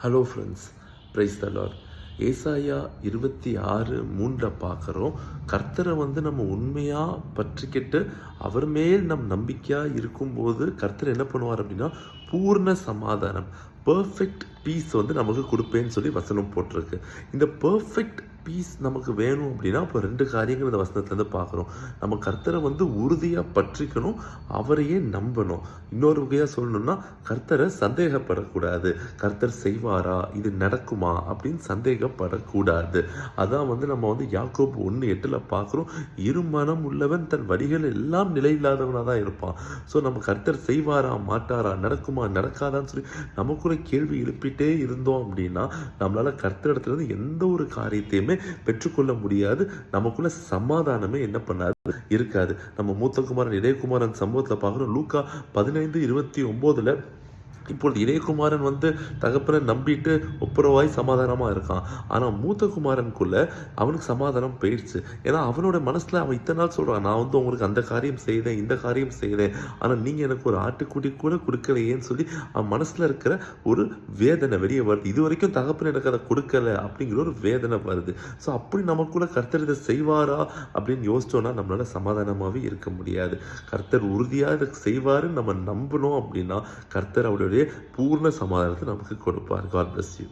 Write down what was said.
Hello friends price தலார் ஏசாயா இருபத்தி ஆறு மூன்றை பார்க்குறோம். கர்த்தரை வந்து நம்ம உண்மையாக பற்றிக்கிட்டு அவர் மேல் நம் நம்பிக்கையாக இருக்கும்போது கர்த்தர் என்ன பண்ணுவார் அப்படின்னா பூர்ண சமாதானம் பர்ஃபெக்ட் பீஸ் வந்து நமக்கு கொடுப்பேன்னு சொல்லி வசனம் போட்டிருக்கு. இந்த பர்ஃபெக்ட் பீஸ் நமக்கு வேணும் அப்படின்னா இப்போ ரெண்டு காரியங்கள் இந்த வசனத்துலேருந்து பார்க்குறோம். நம்ம கர்த்தரை வந்து உறுதியாக பற்றிக்கணும் அவரையே நம்பணும். இன்னொரு வகையாக சொல்லணும்னா கர்த்தரை சந்தேகப்படக்கூடாது. கர்த்தர் செய்வாரா? இது நடக்குமா? அப்படின்னு சந்தேகப்படக்கூடாது. அதான் வந்து நம்ம வந்து யாக்கோப் ஒன்று எட்டில் பார்க்குறோம். இருமனம் உள்ளவன் தன் வழிகள் எல்லாம் நிலையில்லாதவனாக தான் இருப்பான். ஸோ நம்ம கர்த்தர் செய்வாரா மாட்டாரா நடக்குமா நடக்காதான்னு சொல்லி நமக்குள்ள கேள்வி எழுப்பிட்டே இருந்தோம் அப்படின்னா நம்மளால் கர்த்தரிடத்துல இருந்து எந்த ஒரு காரியத்தையுமே பெற்றுக்கொள்ள முடியாது. நமக்குள்ள சமாதானமே என்ன பண்ணாது? இருக்காது. நம்ம மூத்த குமாரன் இளையகுமாரன் சம்பவத்தில் பார்க்குறோம் லூக்கா பதினைந்து இருபத்தி ஒம்போதுல இப்பொழுது இளையகுமாரன் வந்து தகப்பனை நம்பிட்டு ஒப்புரவாய் சமாதானமாக இருக்கான். ஆனால் மூத்த குமாரனுக்குள்ள அவனுக்கு சமாதானம் போயிடுச்சு. ஏன்னா அவனோட மனசில் அவன் இத்தனை நாள் சொல்கிறான் நான் வந்து உங்களுக்கு அந்த காரியம் செய்தேன் இந்த காரியம் செய்தேன். ஆனால் நீங்கள் எனக்கு ஒரு ஆட்டுக்குட்டி கூட கொடுக்கலையேன்னு சொல்லி அவன் மனசில் இருக்கிற ஒரு வேதனை வெளியே வருது. இது வரைக்கும் தகப்பன் எனக்கு அதை கொடுக்கல அப்படிங்கிற ஒரு வேதனை வருது. ஸோ அப்படி நமக்குள்ள கர்த்தர் இதை செய்வாரா அப்படின்னு யோசிச்சோன்னா நம்மளால் சமாதானமாகவே இருக்க முடியாது. கர்த்தர் உறுதியாக இதை செய்வாருன்னு நம்ம நம்பணும் அப்படின்னா கர்த்தர் அவருடைய பூர்ண சமாதானத்தை நமக்கு கொடுப்பார் காட் bless you.